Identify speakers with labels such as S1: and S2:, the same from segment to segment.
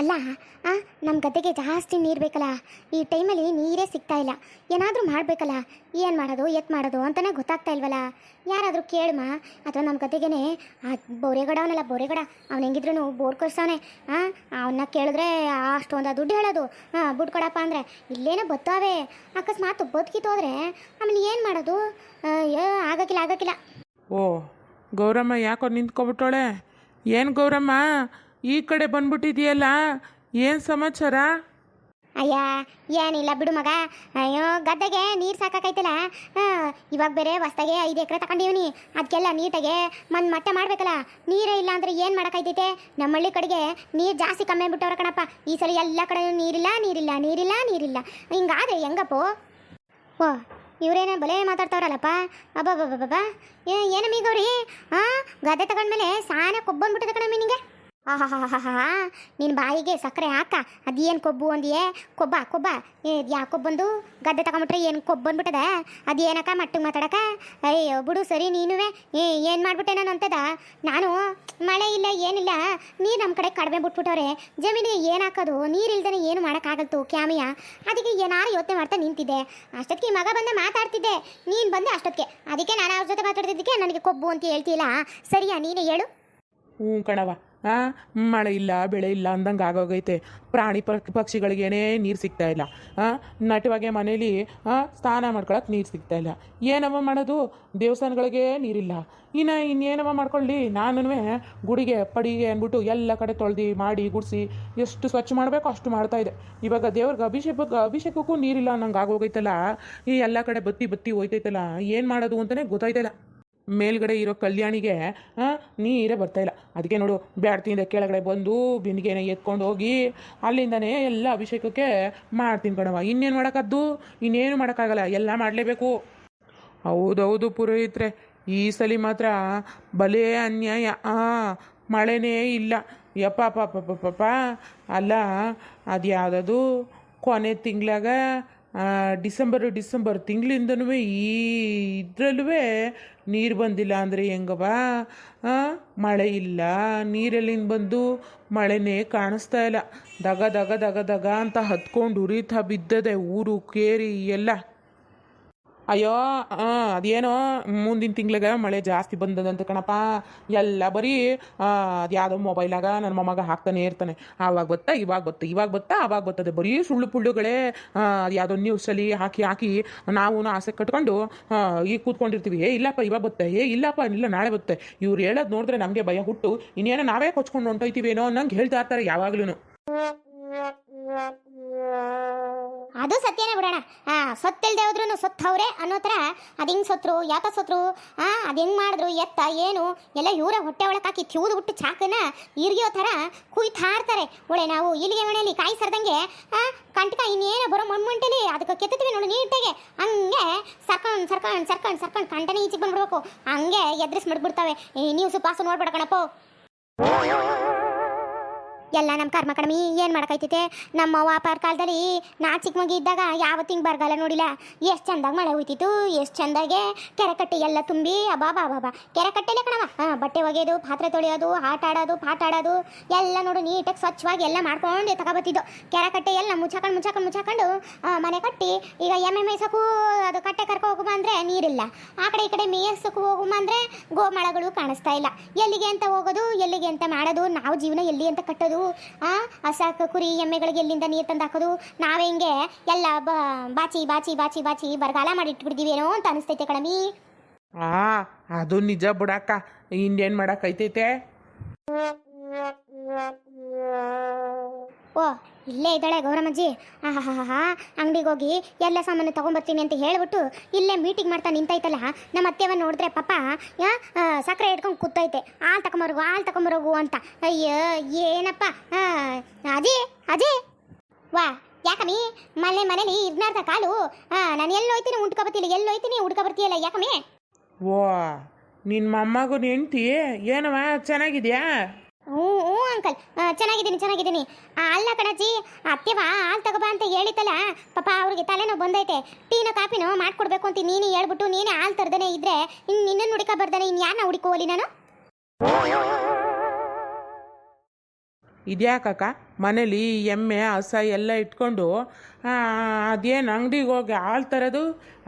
S1: ಅಲ್ಲ, ಆ ನಮ್ಮ ಗದ್ದೆಗೆ ಜಾಸ್ತಿ ನೀರು ಬೇಕಲ್ಲ. ಈ ಟೈಮಲ್ಲಿ ನೀರೇ ಸಿಗ್ತಾ ಇಲ್ಲ. ಏನಾದರೂ ಮಾಡಬೇಕಲ್ಲ. ಏನು ಮಾಡೋದು, ಎತ್ ಮಾಡೋದು ಅಂತಲೇ ಗೊತ್ತಾಗ್ತಾ ಇಲ್ವಲ್ಲ? ಯಾರಾದರೂ ಕೇಳಮ್ಮ ಅಥವಾ ನಮ್ಮ ಗದ್ದೆಗೇನೆ, ಆ ಬೋರೆಗಡ ಅವನಲ್ಲ, ಬೋರೆಗಡ, ಅವ್ನು ಹೆಂಗಿದ್ರು ಬೋರ್ ಕೊರ್ಸವನೆ. ಹಾಂ ಅವನ್ನ ಕೇಳಿದ್ರೆ ಅಷ್ಟೊಂದು ದುಡ್ಡು ಹೇಳೋದು. ಹಾಂ ದುಡ್ಡು ಕೊಡಪ್ಪ ಅಂದರೆ. ಇಲ್ಲೇನೋ ಬತ್ತಾವೆ. ಅಕಸ್ಮಾತ್ ಬದುಕಿತೋದ್ರೆ ಆಮೇಲೆ ಏನು ಮಾಡೋದು? ಏ, ಆಗಕ್ಕಿಲ್ಲ ಆಗಕ್ಕಿಲ್ಲ.
S2: ಓ, ಗೌರಮ್ಮ ಯಾಕೋ ನಿಂತ್ಕೊಬಿಟ್ಟೋಳೆ? ಏನು ಗೌರಮ್ಮ? ಈ ಕಡೆ ಬಂದ್ಬಿಟ್ಟಿದೆಯಲ್ಲ, ಏನು ಸಮಾಚಾರ?
S1: ಅಯ್ಯ, ಏನಿಲ್ಲ ಬಿಡು ಮಗ. ಅಯ್ಯೋ, ಗದ್ದೆಗೆ ನೀರು ಸಾಕಾಕೈತಲ್ಲ. ಇವಾಗ ಬೇರೆ ಹೊಸ್ದಾಗೆ ಐದು ಎಕರೆ ತಗೊಂಡಿವ್ನಿ ಅದಕ್ಕೆಲ್ಲ ನೀಟಾಗೆ ಮನ್ ಮಟ್ಟೆ ಮಾಡ್ಬೇಕಲ್ಲ. ನೀರೇ ಇಲ್ಲ ಅಂದ್ರೆ ಏನು ಮಾಡಕೈತೈತೆ ನಮ್ಮ ಹಳ್ಳಿ ಕಡೆಗೆ ನೀರು ಜಾಸ್ತಿ ಕಮ್ಮಿ ಬಿಟ್ಟವ್ರ ಕಣಪ್ಪ. ಈ ಸಲ ಎಲ್ಲ ಕಡೆ ನೀರಿಲ್ಲ ನೀರಿಲ್ಲ ನೀರಿಲ್ಲ ನೀರಿಲ್ಲ. ಹಿಂಗಾದ್ರೆ ಹೆಂಗಪ್ಪ? ಓ, ಇವರೇನೇ ಬಲೆ ಮಾತಾಡ್ತಾವ್ರಲ್ಲಪ್ಪ. ಅಬ್ಬಬ್ಬಬ್ಬಬ್ಬ. ಏ, ಏನಮ್ಮಿ ಗೌರಿ? ಹಾಂ ಗದ್ದೆ ತಗೊಂಡ್ಮೇಲೆ ಸಾನೆ ಕೊಬ್ಬಂದ್ಬಿಟ್ಟದ ಕಣಮ್ಮಿ ನಿಂಗೆ? ಆಹಾಹಾಹಾಹಾ ನಿನ್ನ ಬಾಯಿಗೆ ಸಕ್ಕರೆ ಹಾಕ. ಅದೇನು ಕೊಬ್ಬು ಅಂದಿಯೇ? ಕೊಬ್ಬ ಕೊಬ್ಬ. ಏ ಯಾ ಕೊಬ್ಬಂದು ಗದ್ದೆ ತಗೊಂಬಿಟ್ರೆ ಏನು ಕೊಬ್ಬು ಬಂದ್ಬಿಟ್ಟದ ಅದೇನಕ್ಕ ಮಟ್ಟಿಗೆ ಮಾತಾಡಕ? ಅಯ್ಯೋ, ಬಿಡು ಸರಿ ನೀನುವೆ. ಏನು ಮಾಡ್ಬಿಟ್ಟೆ ನಾನು ಅಂತದ? ನಾನು, ಮಳೆ ಇಲ್ಲ, ಏನಿಲ್ಲ. ನೀರು ನಮ್ಮ ಕಡೆ ಕಡಿಮೆ ಬಿಟ್ಬಿಟ್ಟವ್ರೆ. ಜಮೀನಿಗೆ ಏನು ಹಾಕೋದು? ನೀರು ಇಲ್ದೇ ಏನು ಮಾಡೋಕ್ಕಾಗಲ್ತು ಕ್ಯಾಮಿಯ? ಅದಕ್ಕೆ ಏನಾರು ಯೋಚನೆ ಮಾಡ್ತಾ ನಿಂತಿದ್ದೆ. ಅಷ್ಟೊತ್ತಿಗೆ ಮಗ ಬಂದೆ ಮಾತಾಡ್ತಿದ್ದೆ. ನೀನು ಬಂದೆ ಅಷ್ಟೊತ್ತಿಗೆ. ಅದಕ್ಕೆ ನಾನು ಅವ್ರ ಜೊತೆ ಮಾತಾಡ್ತಿದ್ದಕ್ಕೆ ನನಗೆ ಕೊಬ್ಬು ಅಂತ ಹೇಳ್ತಿಲ್ಲ ಸರಿಯಾ, ನೀನೇ ಹೇಳು.
S2: ಹ್ಞೂ ಕಣವ ಮಳೆ ಇಲ್ಲ, ಬೆಳೆ ಇಲ್ಲ ಅಂದಂಗೆ ಆಗೋಗೈತೆ. ಪ್ರಾಣಿ ಪಕ್ಷಿಗಳಿಗೇನೇ ನೀರು ಸಿಗ್ತಾ ಇಲ್ಲ. ನಟವಾಗೆ ಮನೇಲಿ ಸ್ನಾನ ಮಾಡ್ಕೊಳಕ್ಕೆ ನೀರು ಸಿಗ್ತಾ ಇಲ್ಲ. ಏನವ ಮಾಡೋದು? ದೇವಸ್ಥಾನಗಳಿಗೆ ನೀರಿಲ್ಲ. ಇನ್ನು ಇನ್ನೇನವ ಮಾಡ್ಕೊಳ್ಳಿ? ನಾನು ಗುಡಿಗೆ, ಪಡಿಗೆ ಅಂದ್ಬಿಟ್ಟು ಎಲ್ಲ ಕಡೆ ತೊಳ್ದು ಮಾಡಿ, ಗುಡಿಸಿ ಎಷ್ಟು ಸ್ವಚ್ಛ ಮಾಡಬೇಕು ಅಷ್ಟು ಮಾಡ್ತಾ ಇದೆ ಇವಾಗ ದೇವ್ರಿಗೆ ಅಭಿಷೇಕ, ಅಭಿಷೇಕಕ್ಕೂ ನೀರಿಲ್ಲ ಅನ್ನಂಗೆ ಆಗೋಗೈತಲ್ಲ. ಈ ಎಲ್ಲ ಕಡೆ ಬತ್ತಿ ಬತ್ತಿ ಹೋಯ್ತೈತಲ್ಲ. ಏನು ಮಾಡೋದು ಅಂತಲೇ ಗೊತ್ತಾಯ್ತಲ್ಲ ಮೇಲ್ಗಡೆ ಇರೋ ಕಲ್ಯಾಣಿಗೆ ನೀರೇ ಇಲ್ಲ. ಅದಕ್ಕೆ ನೋಡು ಬ್ಯಾಡ್ತಿಂದ ಕೆಳಗಡೆ ಬಂದು ಬಿಂದಿಗೆನ ಎತ್ಕೊಂಡು ಹೋಗಿ ಅಲ್ಲಿಂದನೇ ಎಲ್ಲ ಅಭಿಷೇಕಕ್ಕೆ ಮಾಡ್ತೀನಿ ಕಣವ ಇನ್ನೇನು ಮಾಡೋಕ್ಕದ್ದು? ಇನ್ನೇನು ಮಾಡೋಕ್ಕಾಗಲ್ಲ. ಎಲ್ಲ ಮಾಡಲೇಬೇಕು. ಹೌದೌದು ಪುರೋಹಿತ್ರೆ. ಈ ಸಲ ಮಾತ್ರ ಬಲೇ ಅನ್ಯಾಯ. ಆ, ಮಳೆನೇ ಇಲ್ಲ. ಯಪ್ಪ ಪಾಪ ಪಾಪ ಅಲ್ಲ ಅದು ಯಾವುದದು ಕೊನೆ ತಿಂಗಳಾಗ ಡಿಸೆಂಬರ್ ಡಿಸೆಂಬರ್ ತಿಂಗಳಿಂದನೂ ಈ ಇದರಲ್ಲೂ ನೀರು ಬಂದಿಲ್ಲ ಅಂದರೆ ಹೆಂಗವ ಮಳೆ ಇಲ್ಲ. ನೀರಲ್ಲಿಂದ ಬಂದು ಮಳೆನೇ ಕಾಣಿಸ್ತಾ ಇಲ್ಲ. ದಗ ದಗ ದಗ ದಗ ಅಂತ ಹತ್ಕೊಂಡು ಉರಿತಾ ಬಿದ್ದದೆ ಊರು ಕೇರಿ ಎಲ್ಲ. ಅಯ್ಯೋ ಅದೇನೋ ಮುಂದಿನ ತಿಂಗ್ಳಿಗೆ ಮಳೆ ಜಾಸ್ತಿ ಬಂದದಂತ ಕಣಪ್ಪ. ಎಲ್ಲ ಬರೀ ಅದು ಯಾವುದೋ ಮೊಬೈಲಾಗ ನನ್ನ ಮೊಮ್ಮಗ ಹಾಕ್ತಾನೆ ಇರ್ತಾನೆ. ಆವಾಗ ಗೊತ್ತಾ, ಇವಾಗ ಬತ್ತ ಇವಾಗ ಗೊತ್ತಾ, ಆವಾಗ ಗೊತ್ತದೆ. ಬರೀ ಸುಳ್ಳು ಪುಳ್ಳುಗಳೇ ಅದು ಯಾವುದೋ ನ್ಯೂಸಲ್ಲಿ ಹಾಕಿ ಹಾಕಿ ನಾವು ಆಸೆ ಕಟ್ಕೊಂಡು ಈಗ ಕೂತ್ಕೊಂಡಿರ್ತೀವಿ. ಏ, ಇಲ್ಲಪ್ಪ, ಇವಾಗ ಬತ್ತೆ ಏ, ಇಲ್ಲಪ್ಪ, ಇಲ್ಲ, ನಾಳೆ ಬತ್ತೆ ಇವ್ರು ಹೇಳೋದು ನೋಡಿದ್ರೆ ನಮಗೆ ಭಯ ಹುಟ್ಟು. ಇನ್ನೇನೋ ನಾವೇ ಕೊಚ್ಕೊಂಡು ಹೊಂಟೋಯ್ತೀವೇನೋ ಅನ್ನಂಗೆ ಹೇಳ್ತಾ ಇರ್ತಾರೆ ಯಾವಾಗ್ಲೂ
S1: ಅದು ಸತ್ಯನೇ ಬಿಡೋಣ. ಹಾ ಸತ್ತಿಲ್ದೆ ಹೋದ್ರು ಸತ್ತವ್ರೆ ಅನ್ನೋ ಥರ, ಅದು ಹಿಂಗೆ ಸತ್ರು, ಯಾಕ ಆ, ಅದು ಹೆಂಗೆ ಮಾಡಿದ್ರು, ಎತ್ತ, ಏನು? ಎಲ್ಲ ಇವರ ಹೊಟ್ಟೆ ಒಳಗೆ ಹಾಕಿ ಬಿಟ್ಟು ಚಾಕನ ಇರ್ಗಿಯೋ ಥರ ಕುಯ್ತಾ ಇರ್ತಾರೆ. ಒಳ್ಳೆ ನಾವು ಇಲ್ಲಿಗೆ ಮನೆಯಲ್ಲಿ ಕಾಯಿ ಸರ್ದಂಗೆ ಕಂಟಕ ಇನ್ನೇನು ಬರೋ ಮಣ್ಮಂಟಲಿ ಅದಕ್ಕೆ ಕೆತ್ತಿದ್ವಿ ನೋಡಿ ನೀಟಾಗೆ. ಹಂಗೆ ಸರ್ಕೊಂಡು ಸರ್ಕೊಂಡು ಸರ್ಕೊಂಡು ಸರ್ಕೊಂಡು ಕಂಟನೆ ಈಚೆಗೆ ಬಂದ್ಬಿಡ್ಬೇಕು. ಹಂಗೆ ಎದ್ರಿಸ್ ಮಡ್ಬಿಡ್ತಾವೆ ನ್ಯೂಸ್ ಪಾಸು ನೋಡ್ಬೇಡ ಕಣಪ್ಪೋ. ಎಲ್ಲ ನಮ್ಮ ಕರ್ಮ ಕಡಿಮೆ ಏನು ಮಾಡೋಕೈತೈತೆ? ನಮ್ಮ ವ್ಯಾಪಾರ ಕಾಲದಲ್ಲಿ ನಾ ಚಿಕ್ಕ ಮಗಿ ಇದ್ದಾಗ ಯಾವತ್ತು ಹಿಂಗೆ ಬರಗಾಲ ನೋಡಿಲ್ಲ. ಎಷ್ಟು ಚಂದಾಗಿ ಮಳೆ ಹೋಯ್ತಿತ್ತು, ಎಷ್ಟು ಚಂದಾಗೆ ಕೆರೆ ಕಟ್ಟೆ ಎಲ್ಲ ತುಂಬಿ ಅಬಾ ಬಾ ಕೆರೆ ಕಟ್ಟೆಲೆ ಕಣವ ಬಟ್ಟೆ ಒಗೆಯೋದು ಪಾತ್ರೆ ತೊಳೆಯೋದು, ಆಟ ಆಡೋದು, ಪಾಠ ಆಡೋದು, ಎಲ್ಲ ನೋಡು ನೀಟಾಗಿ ಸ್ವಚ್ಛವಾಗಿ ಎಲ್ಲ ಮಾಡ್ಕೊಂಡು ತಗೊಬತ್ತಿದ್ದು. ಕೆರೆ ಕಟ್ಟೆ ಎಲ್ಲ ಮುಚ್ಚಾಕೊಂಡು ಮುಚ್ಚಾಕೊಂಡು ಮುಚ್ಚಾಕೊಂಡು ಮನೆ ಕಟ್ಟಿ, ಈಗ ಎಮ್ಮೆ ಮೇಯ್ಸೋಕ್ಕೂ ಅದು ಕಟ್ಟೆ ಕರ್ಕೊ ಹೋಗುಮ ಅಂದರೆ ನೀರಿಲ್ಲ. ಆ ಕಡೆ ಈ ಕಡೆ ಮೇಯ್ಸೋಕ್ಕೂ ಹೋಗುಮ ಅಂದರೆ ಗೋಮಳಗಳು ಕಾಣಿಸ್ತಾ ಇಲ್ಲ. ಎಲ್ಲಿಗೆ ಅಂತ ಹೋಗೋದು, ಎಲ್ಲಿಗೆ ಅಂತ ಮಾಡೋದು, ನಾವು ಜೀವನ ಎಲ್ಲಿ ಅಂತ ಕಟ್ಟೋದು ಆ ಹಸ ಕುರಿ ಎಮ್ಮೆಗಳಿಗೆ ಎಲ್ಲಿಂದ ನೀರು ತಂದು ಹಾಕೋದು? ನಾವೇ ಹಿಂಗೆ ಎಲ್ಲ ಬಾಚಿ ಬಾಚಿ ಬಾಚಿ ಬಾಚಿ ಬರಗಾಲ ಮಾಡಿ ಇಟ್ಬಿಡ್ತೀವೇನೋ ಅಂತ ಅನಿಸ್ತೈತೆ ಕಣಮಿ
S2: ಆ, ಅದು ನಿಜ ಬಿಡಕ್ಕ. ಇನ್ನೇನು ಮಾಡಕ್ಕೈತೈತೆ
S1: ಓ ಇಲ್ಲೇ ಇದ್ದಾಳೆ ಗೌರಮ್ಮಜ್ಜಿ. ಆಹಾ ಅಂಗಡಿಗೆ ಹೋಗಿ ಎಲ್ಲ ಸಾಮಾನು ತಗೊಂಬರ್ತೀನಿ ಅಂತ ಹೇಳ್ಬಿಟ್ಟು ಇಲ್ಲೇ ಮೀಟಿಂಗ್ ಮಾಡ್ತಾ ನಿಂತೈತಲ್ಲ. ನಮ್ಮ ಅತ್ತೆವ ನೋಡಿದ್ರೆ ಪಾಪ ಯಾ ಸಕ್ಕರೆ ಹಿಡ್ಕೊಂಡು ಕೂತೈತೆ. ಹಾಲು ತಗೊಂಬರೋಗು ಹಾಲು ತಗೊಂಬರೋಗು ಅಂತ. ಅಯ್ಯೋ ಏನಪ್ಪ? ಅಜಿ ಅಜಿ. ವಾ ಯಾಕಮ್ಮಿ? ಮನೆ ಮನೇಲಿ ಇದ್ನಾರ್ದ ಕಾಲು. ನಾನು ಎಲ್ಲಿ ಹೋಯ್ತೀನಿ ಉಂಟ್ಕೊ ಬರ್ತೀಲ್ಲ ಎಲ್ಲಿ ಹೋಯ್ತೀನಿ ಉಡ್ಕೊ ಬರ್ತೀಯಲ್ಲ ಯಾಕಮ್ಮಿ?
S2: ಓ ನಿನ್ನ ಮೊಮ್ಮಗನ ಹೆಂಡ್ತಿ ಏನವ ಚೆನ್ನಾಗಿದ್ಯಾ?
S1: ಹ್ಞೂ ಅಂಕಲ್. ಚೆನ್ನಾಗಿದ್ದೀನಿ ಚೆನ್ನಾಗಿದ್ದೀನಿ. ಅಲ್ಲ ಕಣಜ್ಜಿ, ಅತ್ತೆವ, ಹಾಲು ತಗೋಬಾ ಅಂತ ಹೇಳಿತಲ್ಲ ಪಾಪ ಅವ್ರಿಗೆ ತಲೆನೋ ಬಂದೈತೆ. ಟೀನ, ಕಾಫಿನೋ ಮಾಡ್ಕೊಡ್ಬೇಕು ಅಂತ ನೀನೇ ಹೇಳ್ಬಿಟ್ಟು ನೀನೇ ಹಾಲು ತರ್ದೇನೆ ಇದ್ರೆ ಇನ್ನು ನಿನ್ನನ್ನು ಹುಡುಕ ಬರ್ದಾನೆ ಇನ್ನು ಯಾರನ್ನ ಹುಡುಕೋಲಿ ನಾನು?
S2: ಇದ್ಯಾಕಕ್ಕ? ಮನೇಲಿ ಎಮ್ಮೆ, ಹಸ ಎಲ್ಲ ಇಟ್ಕೊಂಡು ಅದೇನು ಅಂಗಡಿಗೆ ಹೋಗಿ ಹಾಲು ತರೋದು?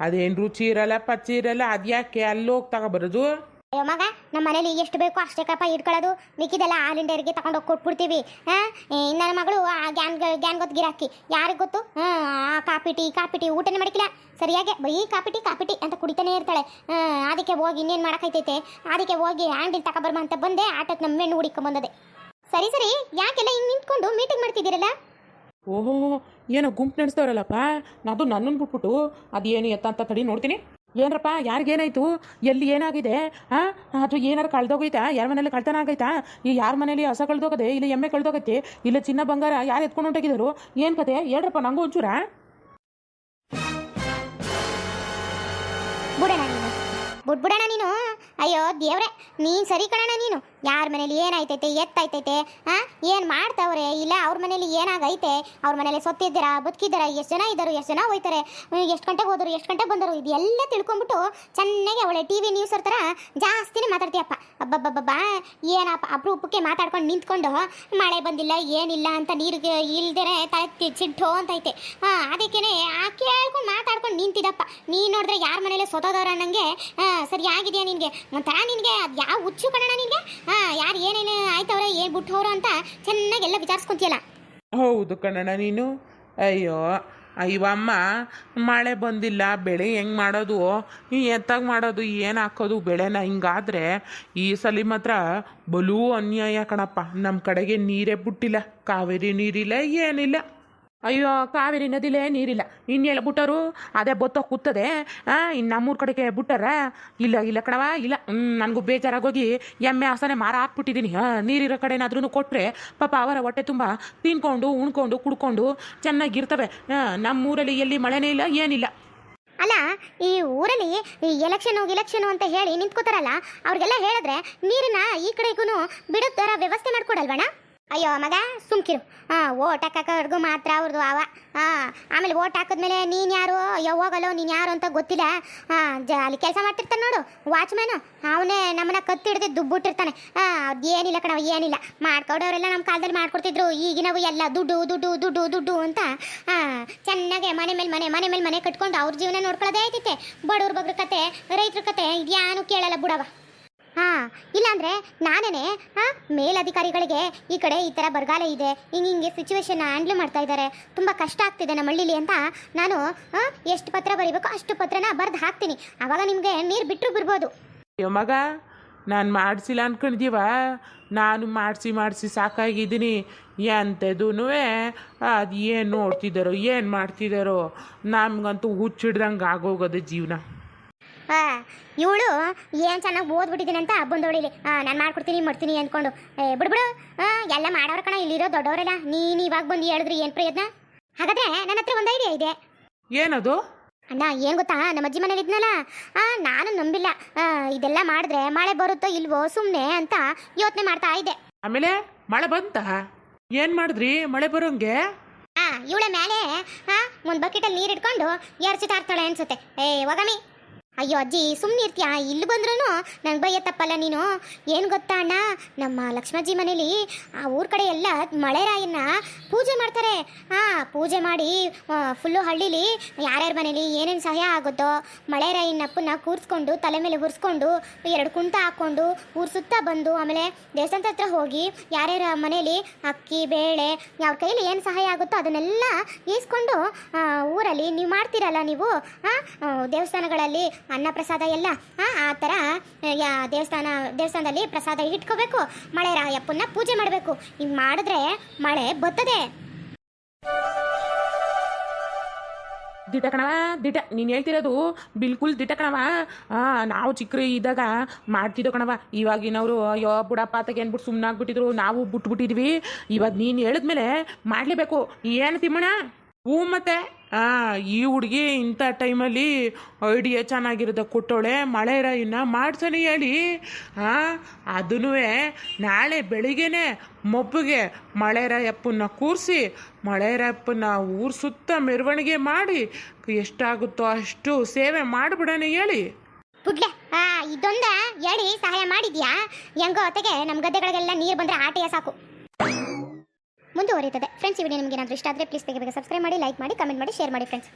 S2: ಅದೇನು ರುಚಿ ಇರಲ್ಲ ಪಚ್ಚಿ ಇರಲ್ಲ, ಅದ್ಯಾಕೆ ಅಲ್ಲಿ ಹೋಗಿ ತಗೊಬರೋದು?
S1: ಅಯ್ಯೋ ಮಗ ನಮ್ಮ ಮನೇಲಿ ಎಷ್ಟು ಬೇಕೋ ಅಷ್ಟೇ ಕಪ್ಪ ಇಟ್ಕೊಳ್ಳೋದು. ಮಿಕ್ಕಿದೆಲ್ಲ ಹಾಲಿನ ಡೈರಿಗೆ ತಗೊಂಡು ಹೋಗಿ ಕೊಟ್ಬಿಡ್ತೀವಿ. ಹಾಂ? ನನ್ನ ಮಗಳು ಆ ಗ್ಯಾನ್ ಗ್ಯಾನ್ ಗೊತ್ತು ಗಿರಾಕಿ. ಯಾರಿಗೆ ಗೊತ್ತು? ಹಾಂ, ಆ ಕಾಪಿ ಟೀ ಕಾಪಿ ಟೀ ಊಟನೇ ಮಾಡಿಕಿಲ್ಲ ಸರಿಯಾಗಿ, ಬರೀ ಕಾಪಿ ಟೀ ಕಾಪಿ ಟೀ ಅಂತ ಕುಡಿತಾನೆ ಇರ್ತಾಳೆ. ಅದಕ್ಕೆ ಹೋಗಿ ಇನ್ನೇನು ಮಾಡೋಕ್ಕೈತೈತೆ ಅದಕ್ಕೆ ಹೋಗಿ ಆಂಡಿಲ್ ತಗೊಬರ್ಮ ಅಂತ ಬಂದೆ ಆಟಕ್ಕೆ ನಮ್ಮ ಹೆಣ್ಣು ಹುಡಿಕೊಂಬಂದದೆ ಸರಿ ಸರಿ, ಯಾಕೆಲ್ಲ ಹಿಂಗೆ ನಿಂತ್ಕೊಂಡು ಮೀಟಿಂಗ್ ಮಾಡ್ತಿದ್ದೀರಲ್ಲ?
S2: ಓಹೋ, ಏನೋ ಗುಂಪು ನಡೆಸ್ತವ್ರಲ್ಲಪ್ಪ ಅದು ನನ್ನನ್ನು ಬಿಟ್ಬಿಟ್ಟು ಅದೇನು ಎತ್ತ ಅಂತ ತಡಿ ನೋಡ್ತೀನಿ. ಏನರಪ್ಪ, ಯಾರಿಗೇನಾಯ್ತು? ಎಲ್ಲಿ ಏನಾಗಿದೆ? ಹಾಂ ಅದು ಏನಾರು ಕಳ್ದೋಗೈತಾ? ಯಾರ ಮನೇಲಿ ಕಳ್ತನ ಆಗೈತಾ? ಈ ಯಾರ ಮನೇಲಿ ಹಸ ಕಳ್ದೋಗದೆ, ಇಲ್ಲ ಎಮ್ಮೆ ಕಳ್ದೋಗತ್ತೆ ಇಲ್ಲ ಚಿನ್ನ ಬಂಗಾರ ಯಾರು ಎತ್ಕೊಂಡು ಹೊಂಟೋಗಿದ್ರು ಏನು ಕತೆ? ಹೇಳ್ರಪ್ಪ, ನಂಗೂ ಒಂಚೂರ.
S1: ಬುಡ್ಬಿಡೋಣ ನೀನು. ಬುಡಣ್ಣ ನೀನು? ಅಯ್ಯೋ, ದೇವ್ರೆ, ನೀನು ಸರಿ ಕಣಣ ನೀನು. ಯಾರ ಮನೇಲಿ ಏನಾಯ್ತೈತೆ, ಎತ್ತಾಯ್ತೈತೆ ಹಾ ಏನು ಮಾಡ್ತಾವ್ರೆ? ಇಲ್ಲ, ಅವ್ರ ಮನೇಲಿ ಏನಾಗೈತೆ? ಅವ್ರ ಮನೇಲಿ ಸೊತ್ತಿದ್ದೀರಾ, ಬದುಕಿದ್ದೀರಾ? ಎಷ್ಟು ಜನ ಇದ್ದಾರೆ, ಎಷ್ಟು ಜನ ಹೋಯ್ತಾರೆ? ಎಷ್ಟು ಗಂಟೆಗೆ ಹೋದರು, ಎಷ್ಟು ಗಂಟೆಗೆ ಬಂದರು? ಇದೆಲ್ಲ ತಿಳ್ಕೊಂಬಿಟ್ಟು ಚೆನ್ನಾಗಿ ಅವಳೆ ಟಿ ವಿ ನ್ಯೂಸ್ ಥರ ಜಾಸ್ತಿನೇ ಮಾತಾಡ್ತೀಯಪ್ಪ. ಅಬ್ಬಬ್ಬಬ್ಬಾ ಏನಪ್ಪ, ಅಪರೂಪಕ್ಕೆ ಮಾತಾಡ್ಕೊಂಡು ನಿಂತ್ಕೊಂಡು, ಮಳೆ ಬಂದಿಲ್ಲ, ಏನಿಲ್ಲ ಅಂತ ನೀರಿಗೆ ಇಲ್ದೇ ತಲೆ ಚಿಟ್ಟು ಅಂತೈತೆ. ಹಾಂ ಅದಕ್ಕೇ ಆ ಕೇಳ್ಕೊಂಡು ಮಾತಾಡ್ಕೊಂಡು ನಿಂತಿದಪ್ಪ. ನೀನು ನೋಡಿದ್ರೆ ಯಾರ ಮನೇಲೆ ಸೊತೋದವ್ರ ಅನ್ನಂಗೆ ಆ, ಸರಿ ಆಗಿದೆಯಾ ನಿನಗೆ? ಒಂಥರ ನಿನಗೆ ಅದು ಯಾವ ಹುಚ್ಚು ಕಣಣ ನಿನಗೆ? ಹಾಂ ಯಾರು ಏನೇನು ಆಯ್ತವ್ರೆ ಏನು ಬಿಟ್ಟವ್ರು ಅಂತ ಚೆನ್ನಾಗಿ ಎಲ್ಲ ವಿಚಾರಿಸ್ಕೊಂತೀಯಲ್ಲ.
S2: ಹೌದು ಕಣ್ಣ ನೀನು. ಅಯ್ಯೋ ಇವಮ್ಮ ಮಳೆ ಬಂದಿಲ್ಲ ಬೆಳೆ ಹೆಂಗೆ ಮಾಡೋದು? ಎತ್ತಾಗ ಮಾಡೋದು ಏನು ಹಾಕೋದು ಬೆಳೆನ? ಹಿಂಗಾದರೆ ಈ ಸಲ ಮಾತ್ರ ಬಲೂ ಅನ್ಯಾಯ ಕಣಪ್ಪ. ನಮ್ಮ ಕಡೆಗೆ ನೀರೇ ಬಿಟ್ಟಿಲ್ಲ ಕಾವೇರಿ ನೀರಿಲ್ಲ ಏನಿಲ್ಲ. ಅಯ್ಯೋ, ಕಾವೇರಿ ನದಿಲೇ ನೀರಿಲ್ಲ. ಇನ್ನೆಲ್ಲ ಬಿಟ್ಟರು, ಅದೇ ಬೊತ್ತ ಕೂತದೆ. ಇನ್ನು ನಮ್ಮೂರ ಕಡೆಗೆ ಬಿಟ್ಟಾರ, ಇಲ್ಲ ಇಲ್ಲ ಕಣವ ಇಲ್ಲ. ನನಗೂ ಬೇಜಾರಾಗೋಗಿ ಎಮ್ಮೆ ಹಸನೆ ಮಾರ ಹಾಕ್ಬಿಟ್ಟಿದ್ದೀನಿ ನೀರಿರೋ ಕಡೆನಾದ್ರೂ ಕೊಟ್ಟರೆ ಪಾಪ ಅವರ ಹೊಟ್ಟೆ ತುಂಬ ತಿನ್ಕೊಂಡು, ಉಣ್ಕೊಂಡು, ಕುಡ್ಕೊಂಡು ಚೆನ್ನಾಗಿರ್ತವೆ. ನಮ್ಮ ನಮ್ಮೂರಲ್ಲಿ ಎಲ್ಲಿ ಮಳೆನೇ ಇಲ್ಲ, ಏನಿಲ್ಲ.
S1: ಅಲ್ಲ, ಈ ಊರಲ್ಲಿ ಈ ಎಲೆಕ್ಷನ್ ಇಲೆಕ್ಷನ್ ಅಂತ ಹೇಳಿ ನಿಂತ್ಕೋತಾರಲ್ಲ, ಅವ್ರಿಗೆಲ್ಲ ಹೇಳಿದ್ರೆ ನೀರನ್ನ ಈ ಕಡೆಗೂ ಬಿಡೋ ಥರ ವ್ಯವಸ್ಥೆ ಮಾಡ್ಕೊಡಲ್ವಣ ಅಯ್ಯೋ ಮಗ, ಸುಮ್ಕಿರು. ಹಾಂ, ಓಟ್ ಹಾಕೋರ್ಗು ಮಾತ್ರ ಅವ್ರದ್ದು ಅವ ಹಾಂ, ಆಮೇಲೆ ಓಟ್ ಹಾಕಿದ್ಮೇಲೆ ನೀನು ಯಾರು? ಅಯ್ಯೋ ನೀನು ಯಾರು ಅಂತ ಗೊತ್ತಿಲ್ಲ. ಹಾಂ, ಜ, ಅಲ್ಲಿ ಕೆಲಸ ಮಾಡ್ತಿರ್ತಾನೆ ನೋಡು, ವಾಚ್ಮ್ಯಾನು. ಅವನೇ ನಮ್ಮನ್ನ ಕತ್ತಿ ಹಿಡ್ದು ದುಬ್ಬಿಟ್ಟಿರ್ತಾನೆ ಹಾಂ ಅದು ಏನಿಲ್ಲ ಕಣವ ಏನಿಲ್ಲ. ಮಾಡ್ಕೊಡೋರೆಲ್ಲ ನಮ್ಮ ಕಾಲದಲ್ಲಿ ಮಾಡ್ಕೊಡ್ತಿದ್ರು. ಈಗಿನವು ಎಲ್ಲ ದುಡ್ಡು ದುಡ್ಡು ದುಡ್ಡು ದುಡ್ಡು ಅಂತ. ಹಾಂ, ಚೆನ್ನಾಗೆ ಮನೆ ಮೇಲೆ ಮನೆ ಮನೆ ಮೇಲೆ ಮನೆ ಕಟ್ಕೊಂಡು ಅವ್ರ ಜೀವನ ನೋಡ್ಕೊಳ್ಳೋದೇ ಆಯ್ತೈತೆ. ಬಡವ್ರ ಬಗ್ರ ಕತೆ, ರೈತರ ಕತೆ, ಇದ್ಯಾನು ಕೇಳಲ್ಲ ಬಿಡವ ಇಲ್ಲಾಂದ್ರೆ ನಾನೇನೆ, ಹಾ? ಮೇಲಧಿಕಾರಿಗಳಿಗೆ ಈ ಕಡೆ ಈ ಥರ ಬರಗಾಲ ಇದೆ ಹಿಂಗೆ ಹಿಂಗೆ ಸಿಚುವೇಶನ್ ಹ್ಯಾಂಡ್ಲ್ ಮಾಡ್ತಾ ಇದ್ದಾರೆ, ತುಂಬ ಕಷ್ಟ ಆಗ್ತಿದೆ ನಮ್ಮ ಹಳ್ಳಿಲಿ ಅಂತ ನಾನು ಎಷ್ಟು ಪತ್ರ ಬರೀಬೇಕು ಅಷ್ಟು ಪತ್ರನ ಬರೆದು ಹಾಕ್ತೀನಿ. ಆವಾಗ ನಿಮಗೆ ನೀರು ಬಿಟ್ಟರು ಬಿಡ್ಬೋದು.
S2: ಅಯ್ಯೋ ಮಗ, ನಾನು ಮಾಡಿಸಿಲ್ಲ ಅನ್ಕೊಂಡಿದ್ದೀವ ನಾನು ಮಾಡಿಸಿ ಮಾಡಿಸಿ ಸಾಕಾಗಿದ್ದೀನಿ. ಎಂಥದೂ ಅದು ಏನು ನೋಡ್ತಿದ್ದಾರೋ ಏನು ಮಾಡ್ತಿದ್ದಾರೋ ನಮಗಂತೂ ಹುಚ್ಚಿಡ್ದಂಗೆ ಆಗೋಗೋದು ಜೀವನ.
S1: ಇವಳು ಏನು ಚೆನ್ನಾಗಿ ಓದ್ಬಿಟ್ಟಿದ್ದೀನಿ ಅಂತ ಬಂದವಳಿಲಿ ನಾನು ಮಾಡ್ಕೊಡ್ತೀನಿ ಮಾಡ್ತೀನಿ ಅಂದ್ಕೊಂಡು ಏ ಬಿಡ್ಬಿಡು ಬಿಡು. ಎಲ್ಲ ಮಾಡೋರು ಕಣ ಇಲ್ಲಿರೋ ದೊಡ್ಡವರೆಲ್ಲ ನೀನು ಇವಾಗ ಬಂದು ಹೇಳಿದ್ರಿ ಏನು ಪ್ರಯತ್ನ? ಹಾಗಾದ್ರೆ ನನ್ನ ಹತ್ರ ಒಂದು ಐಡಿಯಾ ಇದೆ.
S2: ಏನದು?
S1: ಅಣ್ಣ ಏನು ಗೊತ್ತಾ? ನಮ್ಮ ಅಜ್ಜಿ ಮನೇಲಿ ಇದ್ನಲ್ಲ. ನಾನು ನಂಬಿಲ್ಲ. ಆ, ಇದೆಲ್ಲ ಮಾಡಿದ್ರೆ ಮಳೆ ಬರುತ್ತೋ ಇಲ್ವೋ ಸುಮ್ಮನೆ ಅಂತ ಯೋಚನೆ ಮಾಡ್ತಾ ಇದ್ದೆ.
S2: ಆಮೇಲೆ ಮಳೆ ಬಂತ? ಏನ್ ಮಾಡಿದ್ರಿ ಮಳೆ ಬರೋಂಗೆ?
S1: ಇವಳ ಮೇಲೆ ಆ ಒಂದು ಬಕೆಟಲ್ಲಿ ನೀರು ಇಟ್ಕೊಂಡು ಎರ್ಚಿ ತಾರ್ತಾಳೆ ಅನ್ಸುತ್ತೆ. ಏ ಹೋಗಮಿ ಅಯ್ಯೋ ಅಜ್ಜಿ ಸುಮ್ಮನೆ ಇಲ್ಲಿ ಬಂದ್ರೂ ನಂಗೆ ಭಯ ತಪ್ಪಲ್ಲ ನೀನು? ಏನು ಗೊತ್ತಾ ಅಣ್ಣ? ನಮ್ಮ ಲಕ್ಷ್ಮಜ್ಜಿ ಮನೇಲಿ ಆ ಊರ ಕಡೆ ಎಲ್ಲ ಮಳೆರಾಯನ್ನ ಪೂಜೆ ಮಾಡ್ತಾರೆ. ಹಾಂ ಪೂಜೆ ಮಾಡಿ ಫುಲ್ಲು ಹಳ್ಳಿಲಿ ಯಾರ್ಯಾರ ಮನೇಲಿ ಏನೇನು ಸಹಾಯ ಆಗುತ್ತೋ ಮಳೆರಾಯನಪ್ಪನ್ನ ಕೂರಿಸ್ಕೊಂಡು, ತಲೆ ಮೇಲೆ ಹುರಿಸ್ಕೊಂಡು ಎರಡು ಕುಂಟ ಹಾಕ್ಕೊಂಡು ಊರು ಸುತ್ತ ಬಂದು ಆಮೇಲೆ ದೇವಸ್ಥಾನದ ಹತ್ರ ಹೋಗಿ ಯಾರ್ಯಾರ ಮನೇಲಿ ಅಕ್ಕಿ, ಬೇಳೆ ಯಾವ ಕೈಲಿ ಏನು ಸಹಾಯ ಆಗುತ್ತೋ ಅದನ್ನೆಲ್ಲ ಈಸ್ಕೊಂಡು ಊರಲ್ಲಿ ನೀವು ಮಾಡ್ತೀರಲ್ಲ ನೀವು? ದೇವಸ್ಥಾನಗಳಲ್ಲಿ ಅನ್ನ ಪ್ರಸಾದ ಎಲ್ಲ ಆ, ಥರ ದೇವಸ್ಥಾನ ದೇವಸ್ಥಾನದಲ್ಲಿ ಪ್ರಸಾದ ಇಟ್ಕೋಬೇಕು. ಮಳೆ ರಾಯಪ್ಪನ್ನ ಪೂಜೆ ಮಾಡಬೇಕು. ಹಿಂಗೆ ಮಾಡಿದ್ರೆ ಮಳೆ ಬರ್ತದೆ.
S2: ದಿಟ ಕಣವ ದಿಟ ನೀನು ಹೇಳ್ತಿರೋದು ಬಿಲ್ಕುಲ್ ದಿಟ ಕಣವ ನಾವು ಚಿಕ್ಕರು ಇದ್ದಾಗ ಮಾಡ್ತಿದ್ದೋ ಕಣವ ಇವಾಗಿನವರು ಅಯ್ಯೋ ಬುಡಪ್ಪ ತಗೆ ಅಂದ್ಬಿಟ್ಟು ಸುಮ್ಮನೆ ಆಗ್ಬಿಟ್ಟಿದ್ರು ನಾವು ಬಿಟ್ಬಿಟ್ಟಿದ್ವಿ. ಇವಾಗ ನೀನು ಹೇಳಿದ್ಮೇಲೆ ಮಾಡಲೇಬೇಕು. ಏನು ತಿಮ್ಮಣ ಹ್ಞೂ ಮತ್ತೆ. ಈ ಹುಡುಗಿ ಇಂಥ ಟೈಮಲ್ಲಿ ಐಡಿಯಾ ಚೆನ್ನಾಗಿರೋದ ಕೊಟ್ಟೋಳೆ, ಮಳೆ ರಾಯಿನ ಮಾಡ್ಸೋಣ ಹೇಳಿ. ಹಾಂ ಅದನ್ನೂ ನಾಳೆ ಬೆಳಿಗ್ಗೆನೆ ಮಬ್ಬುಗೆ ಮಳೆರಾಯಪ್ಪನ ಕೂರಿಸಿ ಮಳೆರಾಯಪ್ಪನ ಊರು ಸುತ್ತ ಮೆರವಣಿಗೆ ಮಾಡಿ, ಎಷ್ಟಾಗುತ್ತೋ ಅಷ್ಟು ಸೇವೆ ಮಾಡಿಬಿಡೋಣ ಹೇಳಿ.
S1: ಪುಡ್ಲೆ ಇದೊಂದ ಹೇಳಿ ಸಹಾಯ ಮಾಡಿದ್ಯಾ? ಹೆಂಗೋ ಹೊತ್ತಿಗೆ ನಮ್ಮ ಗದ್ದೆಗಳಿಗೆಲ್ಲ ನೀರು ಬಂದರೆ ಆಟೆಯ ಸಾಕು. ಮುಂದುವರಿಯುತ್ತದೆ. ಫ್ರೆಂಡ್ಸ್ ಈ ವಿಡಿಯೋ ನಿಮಗೆ ಏನಾದರೂ ಇಷ್ಟ ಆದರೆ ಪ್ಲೀಸ್ ಬೇಗ ಬೇಗ ಸಬ್ಸ್ಕ್ರೈಬ್ ಮಾಡಿ ಲೈಕ್ ಮಾಡಿ ಕಮೆಂಟ್ ಮಾಡಿ ಶೇರ್ ಮಾಡಿ ಫ್ರೆಂಡ್ಸ್